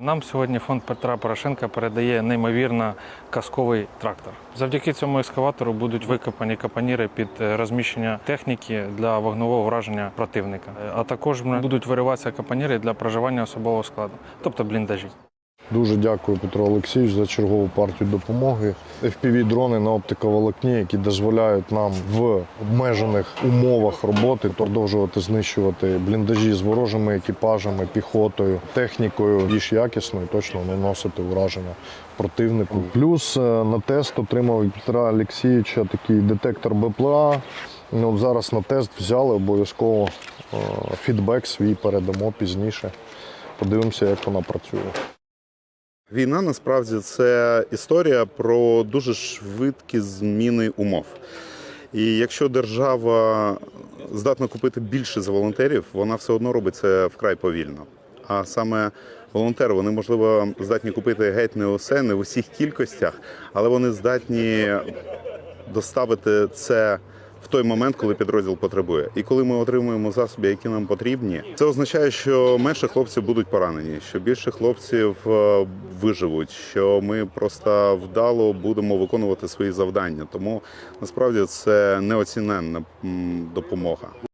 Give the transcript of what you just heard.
Нам сьогодні фонд Петра Порошенка передає неймовірно казковий трактор. Завдяки цьому ескаватору будуть викопані капаніри під е, розміщення техніки для вогневого враження противника. Е, А також будуть вириватися капаніри для проживання особового складу, тобто бліндажі. Дуже дякую Петру Олексійовичу за чергову партію допомоги. FPV-дрони на оптиковолокні, які дозволяють нам в обмежених умовах роботи продовжувати знищувати бліндажі з ворожими екіпажами, піхотою, технікою більш якісно і точно наносити ураження противнику. Плюс е, на тест отримав Петра Олексійовича такий детектор БПЛА. Ну, зараз на тест взяли обов'язково е, фідбек свій передамо пізніше. Подивимося, як вона працює. Війна насправді це історія про дуже швидкі зміни умов. І якщо держава здатна купити більше за волонтерів, вона все одно робить це вкрай повільно. А саме волонтери, вони можливо здатні купити геть не усе, не в усіх кількостях, але вони здатні доставити це в той момент, коли підрозділ потребує. І коли ми отримуємо засоби, які нам потрібні, це означає, що менше хлопців будуть поранені, що більше хлопців е, виживуть, що ми просто вдало будемо виконувати свої завдання. Тому насправді це неоціненна допомога.